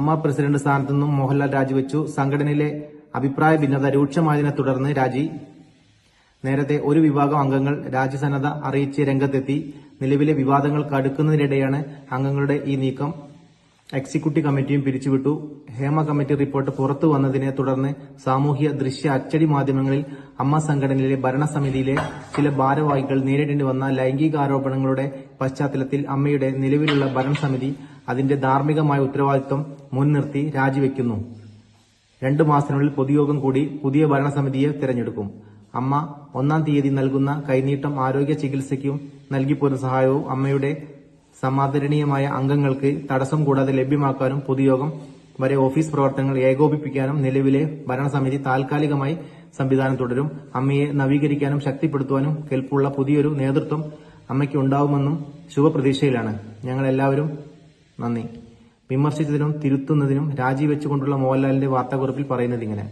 അമ്മ പ്രസിഡന്റ് സ്ഥാനത്തു നിന്നും മോഹൻലാൽ രാജിവെച്ചു. സംഘടനയിലെ അഭിപ്രായ ഭിന്നത രൂക്ഷമായതിനെ തുടർന്ന് രാജി. നേരത്തെ ഒരു വിഭാഗം അംഗങ്ങൾ രാജ്യസന്നദ്ധ അറിയിച്ച് രംഗത്തെത്തി. നിലവിലെ വിവാദങ്ങൾ കടുക്കുന്നതിനിടെയാണ് അംഗങ്ങളുടെ ഈ നീക്കം. എക്സിക്യൂട്ടീവ് കമ്മിറ്റിയും പിരിച്ചുവിട്ടു. ഹേമ കമ്മിറ്റി റിപ്പോർട്ട് പുറത്തു വന്നതിനെ തുടർന്ന് സാമൂഹ്യ ദൃശ്യ അച്ചടി മാധ്യമങ്ങളിൽ അമ്മ സംഘടനയിലെ ഭരണസമിതിയിലെ ചില ഭാരവാഹികൾ നേരിടേണ്ടി വന്ന ലൈംഗികാരോപണങ്ങളുടെ പശ്ചാത്തലത്തിൽ അമ്മയുടെ നിലവിലുള്ള ഭരണസമിതി അതിന്റെ ധാർമ്മികമായ ഉത്തരവാദിത്വം മുൻനിർത്തി രാജിവെക്കുന്നു. രണ്ടു മാസത്തിനുള്ളിൽ പൊതുയോഗം കൂടി പുതിയ ഭരണസമിതിയെ തെരഞ്ഞെടുക്കും. അമ്മ ഒന്നാം തീയതി നൽകുന്ന കൈനീട്ടം ആരോഗ്യ ചികിത്സയ്ക്കും നൽകിപ്പോരുന്ന സഹായവും അമ്മയുടെ സമാദരണീയമായ അംഗങ്ങൾക്ക് തടസ്സം കൂടാതെ ലഭ്യമാക്കാനും പൊതുയോഗം വരെ ഓഫീസ് പ്രവർത്തനങ്ങൾ ഏകോപിപ്പിക്കാനും നിലവിലെ ഭരണസമിതി താൽക്കാലികമായി സംവിധാനം തുടരും. അമ്മയെ നവീകരിക്കാനും ശക്തിപ്പെടുത്തുവാനും കെൽപ്പുള്ള പുതിയൊരു നേതൃത്വം അമ്മയ്ക്ക് ഉണ്ടാവുമെന്നും ശുഭപ്രതീക്ഷയിലാണ്. ഞങ്ങൾ എല്ലാവരും നന്ദി. വിമർശിച്ചതിനും തിരുത്തുന്നതിനും രാജിവെച്ചുകൊണ്ടുള്ള മോഹൻലാലിന്റെ വാർത്താക്കുറിപ്പിൽ പറയുന്നത് ഇങ്ങനെ.